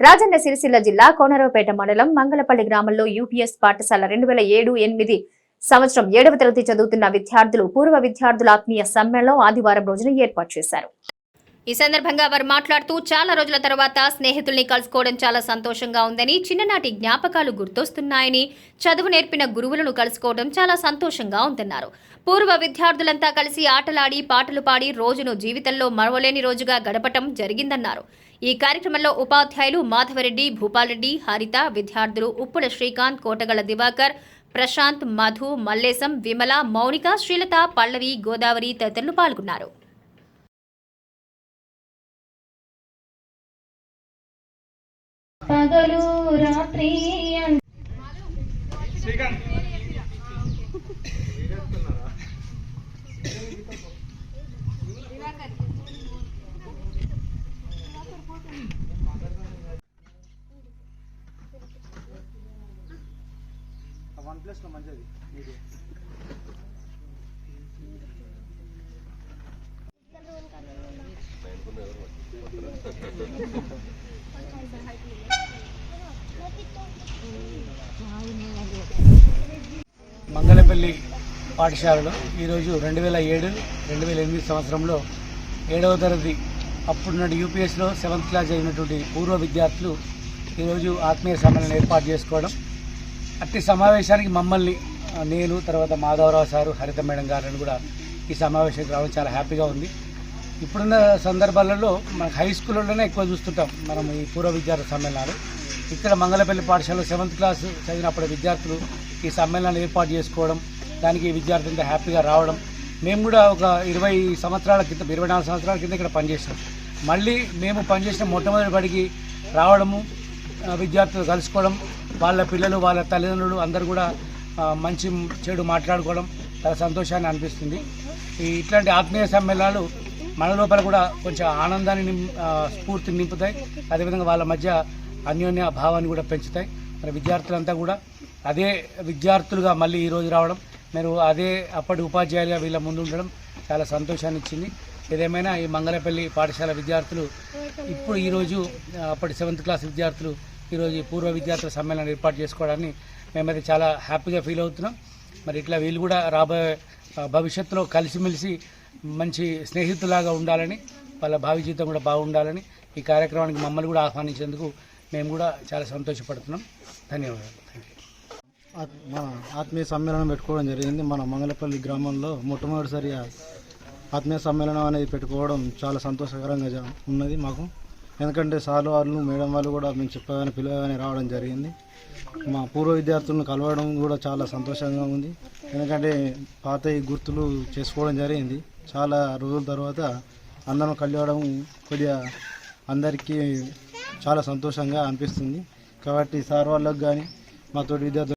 రాజన్న సిరిసిల్ల జిల్లా కోనరావుపేట మండలం మంగళపల్లి గ్రామంలో యూపీఎస్ పాఠశాల రెండు వేల ఏడు ఎనిమిది సంవత్సరం ఏడవ తరగతి చదువుతున్న విద్యార్థులు పూర్వ విద్యార్థుల ఆత్మీయ సమ్మేళనం ఆదివారం రోజున ఏర్పాటు చేశారు. ఈ సందర్భంగా వారు మాట్లాడుతూ చాలా రోజుల తర్వాత స్నేహితుల్ని కలుసుకోవడం చాలా సంతోషంగా ఉందని చిన్ననాటి జ్ఞాపకాలు గుర్తొస్తున్నాయని చదువు నేర్పిన గురువులను కలుసుకోవడం చాలా సంతోషంగా ఉందన్నారు. పూర్వ విద్యార్థులంతా కలిసి ఆటలాడి పాటలు పాడి రోజును జీవితంలో మరవలేని రోజుగా గడపటం జరిగిందన్నారు. ఈ కార్యక్రమంలో ఉపాధ్యాయులు మాధవరెడ్డి భూపాలరెడ్డి హరిత విద్యార్థులు ఉప్పుల శ్రీకాంత్ కోటగల దివాకర్ ప్రశాంత్ మధు మల్లేశం విమల మౌనిక శ్రీలత పల్లవి గోదావరి తదితరులు పాల్గొన్నారు. పగలు రాత్రి వన్ ప్లస్లో మంచిది. మీడియం మంగళపల్లి పాఠశాలలో ఈరోజు రెండు వేల ఏడు రెండు వేల ఎనిమిది సంవత్సరంలో ఏడవ తరగతి అప్పుడున్నటి యూపీఎస్లో సెవెంత్ క్లాస్ అయినటువంటి పూర్వ విద్యార్థులు ఈరోజు ఆత్మీయ సమ్మేళనం ఏర్పాటు చేసుకోవడం. అట్టి సమావేశానికి మమ్మల్ని నేను తర్వాత మాధవరావు సారు హరిత మేడం గారిని కూడా ఈ సమావేశానికి రావడం చాలా హ్యాపీగా ఉంది. ఇప్పుడున్న సందర్భాలలో మనకు హై స్కూళ్ళలోనే ఎక్కువ చూస్తుంటాం మనం ఈ పూర్వ విద్యార్థి సమ్మేళనాలు. ఇక్కడ మంగళపల్లి పాఠశాలలో సెవెంత్ క్లాస్ చదివినప్పుడు విద్యార్థులు ఈ సమ్మేళనాలు ఏర్పాటు చేసుకోవడం దానికి విద్యార్థులంతా హ్యాపీగా రావడం. మేము కూడా ఒక ఇరవై సంవత్సరాల కింద ఇరవై నాలుగు సంవత్సరాల కింద ఇక్కడ పనిచేసాం మళ్ళీ మేము పనిచేసిన మొట్టమొదటి బడికి రావడము విద్యార్థులు కలుసుకోవడం వాళ్ళ పిల్లలు వాళ్ళ తల్లిదండ్రులు అందరూ కూడా మంచి చెడు మాట్లాడుకోవడం చాలా సంతోషాన్ని అనిపిస్తుంది. ఈ ఇట్లాంటి ఆత్మీయ సమ్మేళనాలు మన లోపల కూడా కొంచెం ఆనందాన్ని నిం- స్ఫూర్తిని నింపుతాయి. అదేవిధంగా వాళ్ళ మధ్య అన్యోన్య భావాన్ని కూడా పెంచుతాయి. మరి విద్యార్థులంతా కూడా అదే విద్యార్థులుగా మళ్ళీ ఈరోజు రావడం మీరు అదే అప్పటి ఉపాధ్యాయులుగా వీళ్ళ ముందు ఉండడం చాలా సంతోషాన్ని ఇచ్చింది. ఏదేమైనా ఈ మంగళపల్లి పాఠశాల విద్యార్థులు ఇప్పుడు ఈరోజు అప్పటి సెవెంత్ క్లాస్ విద్యార్థులు ఈరోజు పూర్వ విద్యార్థుల సమ్మేళనం ఏర్పాటు చేసుకోవడాన్ని మేమైతే చాలా హ్యాపీగా ఫీల్ అవుతున్నాం. మరి ఇట్లా వీళ్ళు కూడా రాబోయే భవిష్యత్తులో కలిసిమెలిసి మంచి స్నేహితులాగా ఉండాలని వాళ్ళ భావి జీవితం కూడా బాగుండాలని ఈ కార్యక్రమానికి మమ్మల్ని కూడా ఆహ్వానించేందుకు మేము కూడా చాలా సంతోషపడుతున్నాం. ధన్యవాదాలు. థ్యాంక్ యూ మన ఆత్మీయ సమ్మేళనం పెట్టుకోవడం జరిగింది. మన మంగళపల్లి గ్రామంలో మొట్టమొదటిసారి ఆత్మీయ సమ్మేళనం అనేది పెట్టుకోవడం చాలా సంతోషకరంగా ఉన్నది మాకు. ఎందుకంటే సార్లు వాళ్ళు మేడం వాళ్ళు కూడా మేము చెప్పగానే పిలవగానే రావడం జరిగింది. మా పూర్వ విద్యార్థులను కలవడం కూడా చాలా సంతోషంగా ఉంది. ఎందుకంటే పాత గుర్తులు చేసుకోవడం జరిగింది. చాలా రోజుల తర్వాత అందరం కలవడం కొద్దిగా అందరికీ చాలా సంతోషంగా అనిపిస్తుంది. కాబట్టి సార్ వాళ్ళకు కానీ మాతో విద్యార్థులు